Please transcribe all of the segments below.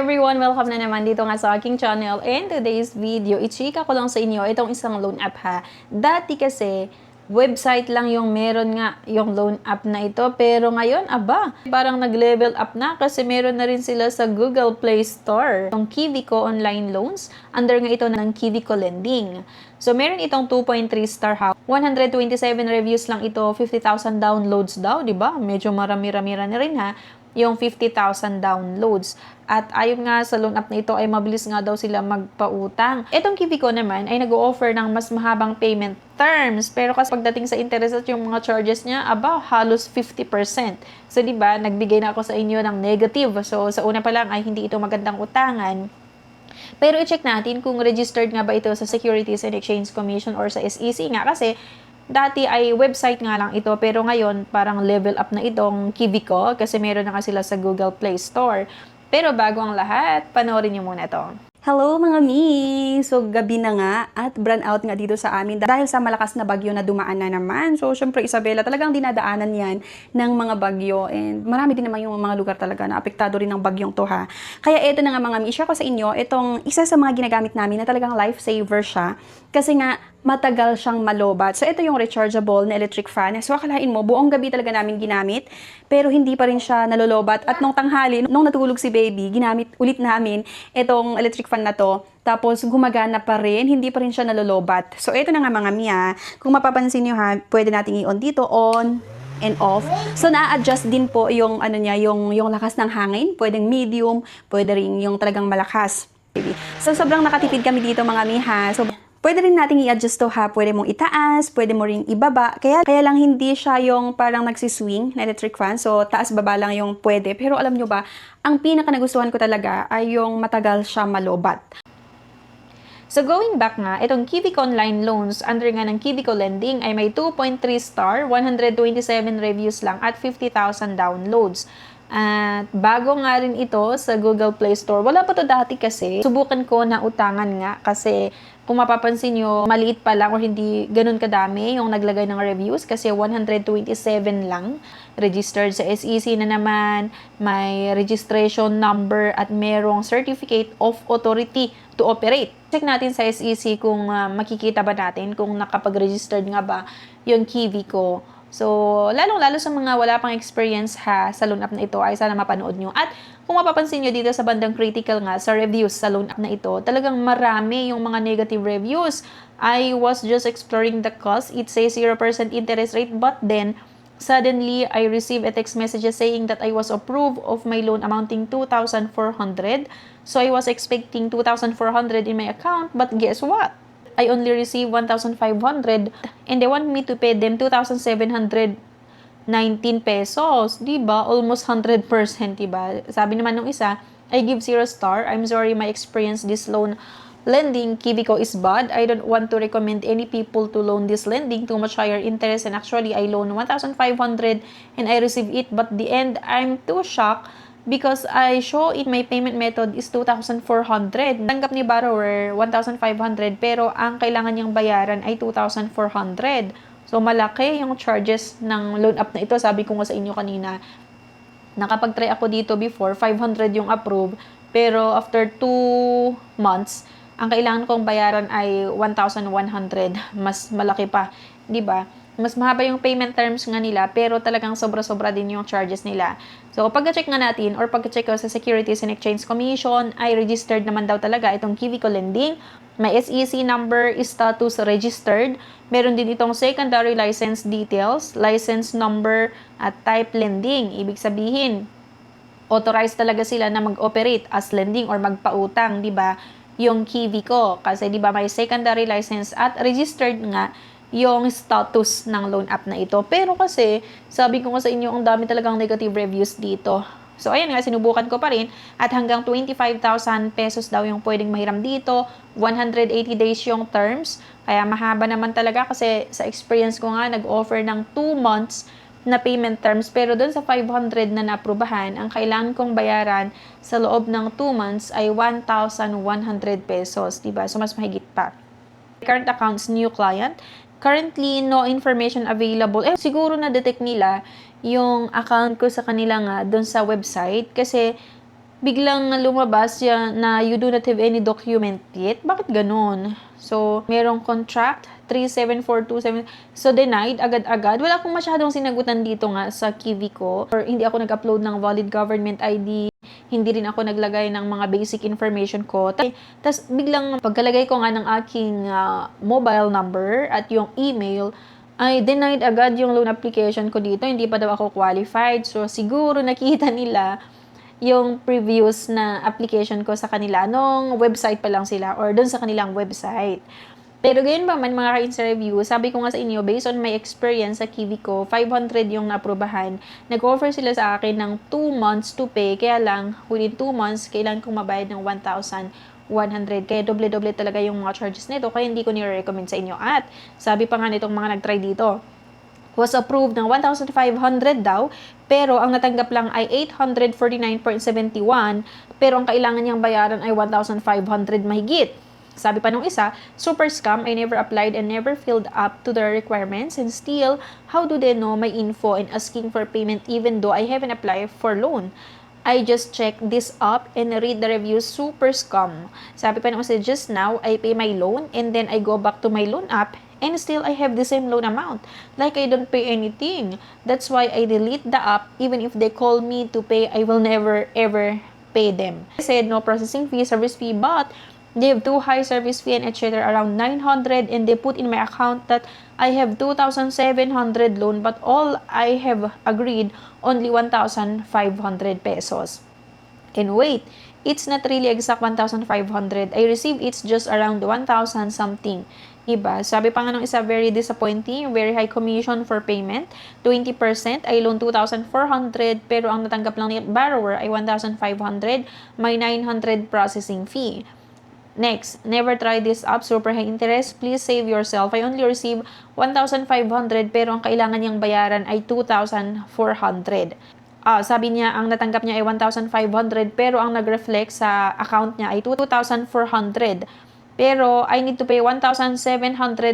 everyone! Welcome na naman dito nga sa aking channel. And today's video, ichika ko lang sa inyo itong isang loan app ha. Dati kasi, website lang yung meron nga yung loan app na ito. Pero ngayon, aba, parang nag-level up na kasi meron na rin sila sa Google Play Store. Itong Kivico Online Loans, under nga ito ng Kivico Lending. So, meron itong 2.3 star ha. 127 reviews lang ito, 50,000 downloads daw, di ba? Medyo marami-rami na rin ha yung 50,000 downloads. At ayon nga sa loan app na ito ay mabilis nga daw sila magpautang. Itong Kivico naman ay nag-offer ng mas mahabang payment terms. Pero kasi pagdating sa interest at yung mga charges niya, aba, halos 50%. So, di ba, nagbigay na ako sa inyo ng negative. So, sa una pa lang ay hindi ito magandang utangan. Pero i-check natin kung registered nga ba ito sa Securities and Exchange Commission or sa SEC nga kasi dati ay website nga lang ito pero ngayon parang level up na itong Kivico kasi meron na nga sila sa Google Play Store. Pero bago ang lahat, panoorin niyo muna to. Hello mga mi! So gabi na nga at brown out nga dito sa amin dahil sa malakas na bagyo na dumaan na naman. So syempre Isabela talagang dinadaanan yan ng mga bagyo and marami din naman yung mga lugar talaga na apektado rin ng bagyong to ha. Kaya ito na nga mga mi, share ko sa inyo itong isa sa mga ginagamit namin na talagang lifesaver siya kasi nga matagal siyang malobat. So, ito yung rechargeable na electric fan. So, akalain mo, buong gabi talaga namin ginamit, pero hindi pa rin siya nalolobat. At nung tanghali, nung natulog si baby, ginamit ulit namin itong electric fan na to. Tapos, gumagana pa rin, hindi pa rin siya nalolobat. So, ito na nga mga Mia. Kung mapapansin nyo ha, pwede nating i-on dito, on, and off. So na-adjust din po yung ano niya, yung yung lakas ng hangin, pwedeng medium, pwede rin yung talagang malakas. So sobrang nakatipid kami dito mga miha. So Pwede rin nating i-adjust to ha. Pwede mong itaas, pwede mo ring ibaba. Kaya, kaya lang hindi siya yung parang nagsiswing na electric fan. So, taas-baba lang yung pwede. Pero alam nyo ba, ang pinaka nagustuhan ko talaga ay yung matagal siya malobat. So going back nga, itong Kivico Online Loans under nga ng Kivico Lending ay may 2.3 star, 127 reviews lang at 50,000 downloads. At bago nga rin ito sa Google Play Store. Wala pa to dati kasi. Subukan ko na utangan nga kasi kung mapapansin nyo, maliit pa lang or hindi ganun kadami yung naglagay ng reviews kasi 127 lang registered sa SEC na naman, may registration number at merong certificate of authority to operate. Check natin sa SEC kung uh, makikita ba natin kung nakapag-registered nga ba yung Kiwi So, lalong-lalo sa mga wala pang experience ha sa loan app na ito ay sana mapanood nyo. At kung mapapansin nyo dito sa bandang critical nga sa reviews sa loan app na ito, talagang marami yung mga negative reviews. I was just exploring the cost. It says 0% interest rate but then suddenly I received a text message saying that I was approved of my loan amounting 2,400. So I was expecting 2,400 in my account but guess what? I only receive 1,500 and they want me to pay them 2,719 pesos. Diba? Almost 100%, diba? Sabi naman nung isa, I give zero star. I'm sorry, my experience this loan lending Kivico is bad. I don't want to recommend any people to loan this lending too much higher interest and actually I loan 1,500 and I receive it but the end I'm too shocked because I show in my payment method is 2,400. Tanggap ni borrower 1,500 pero ang kailangan niyang bayaran ay 2,400. So malaki yung charges ng loan up na ito. Sabi ko nga sa inyo kanina, nakapag-try ako dito before, 500 yung approve. Pero after 2 months, ang kailangan kong bayaran ay 1,100. Mas malaki pa. 'di ba? mas mahaba yung payment terms nga nila, pero talagang sobra-sobra din yung charges nila. So, pag-check nga natin, or pag-check ko sa Securities and Exchange Commission, ay registered naman daw talaga itong Kivico Lending. May SEC number, status registered. Meron din itong secondary license details, license number, at type lending. Ibig sabihin, authorized talaga sila na mag-operate as lending or magpautang, di ba? Yung Kivico. Kasi di ba may secondary license at registered nga yung status ng loan app na ito. Pero kasi, sabi ko nga sa inyo, ang dami talagang negative reviews dito. So, ayan nga, sinubukan ko pa rin. At hanggang 25,000 pesos daw yung pwedeng mahiram dito. 180 days yung terms. Kaya mahaba naman talaga kasi sa experience ko nga, nag-offer ng 2 months na payment terms. Pero doon sa 500 na naprubahan, ang kailangan kong bayaran sa loob ng 2 months ay 1,100 pesos. Diba? So, mas mahigit pa. Current accounts, new client currently no information available. Eh, siguro na-detect nila yung account ko sa kanila nga doon sa website kasi biglang lumabas yan na you do not have any document yet. Bakit ganun? So, merong contract, 37427. So, denied agad-agad. Wala akong masyadong sinagutan dito nga sa Kiwi ko. Or hindi ako nag-upload ng valid government ID. Hindi rin ako naglagay ng mga basic information ko. Tapos, biglang pagkalagay ko nga ng aking ah, mobile number at yung email, ay denied agad yung loan application ko dito. Hindi pa daw ako qualified. So, siguro nakita nila yung previous na application ko sa kanila nung website pa lang sila or dun sa kanilang website. Pero gayon pa man mga ka review, sabi ko nga sa inyo, based on my experience sa Kiwi ko, 500 yung naprobahan. Nag-offer sila sa akin ng 2 months to pay, kaya lang within 2 months, kailangan kong mabayad ng 1,100. Kaya doble-doble talaga yung mga charges nito, kaya hindi ko nire-recommend sa inyo. At sabi pa nga nitong mga nag-try dito, was approved ng 1,500 daw, pero ang natanggap lang ay 849.71, pero ang kailangan niyang bayaran ay 1,500 mahigit. Sabi pa nung isa, super scam, I never applied and never filled up to the requirements and still, how do they know my info and asking for payment even though I haven't applied for loan? I just check this up and read the reviews super scam. Sabi pa nung isa, just now, I pay my loan and then I go back to my loan app and still I have the same loan amount. Like I don't pay anything. That's why I delete the app even if they call me to pay, I will never ever pay them. I said no processing fee, service fee, but they have too high service fee and etc. around 900 and they put in my account that I have 2,700 loan but all I have agreed only 1,500 pesos. And wait, it's not really exact 1,500. I received it's just around 1,000 something. Iba. Sabi pa nga ng isa, very disappointing, very high commission for payment. 20%, I loan 2,400, pero ang natanggap lang ni borrower ay 1,500, may 900 processing fee. Next, never try this up, super high interest. Please save yourself. I only receive 1,500 pero ang kailangan niyang bayaran ay 2,400. Ah, sabi niya ang natanggap niya ay 1,500 pero ang nag-reflect sa account niya ay 2,400. Pero I need to pay 1,700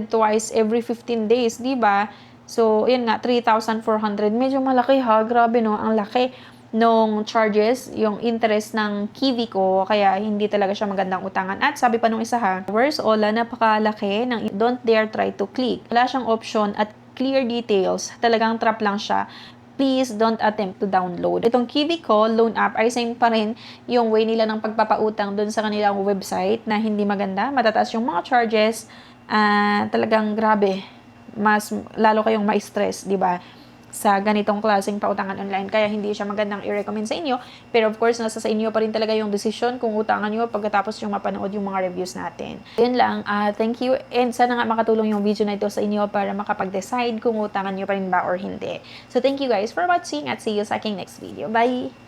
twice every 15 days, 'di ba? So, yun nga 3,400. Medyo malaki ha, grabe no, ang laki nung charges, yung interest ng Kiwi ko, kaya hindi talaga siya magandang utangan. At sabi pa nung isa ha, worse, Ola, napakalaki ng don't dare try to click. Wala siyang option at clear details. Talagang trap lang siya. Please don't attempt to download. Itong Kiwi ko, loan app, ay same pa rin yung way nila ng pagpapautang dun sa kanilang website na hindi maganda. Matataas yung mga charges. Ah, talagang grabe. Mas lalo kayong ma-stress, di ba? Sa ganitong klaseng pautangan online. Kaya hindi siya magandang i-recommend sa inyo. Pero of course, nasa sa inyo pa rin talaga yung decision kung utangan nyo pagkatapos yung mapanood yung mga reviews natin. Yun lang. ah thank you. And sana nga makatulong yung video na ito sa inyo para makapag-decide kung utangan nyo pa rin ba or hindi. So thank you guys for watching at see you sa aking next video. Bye!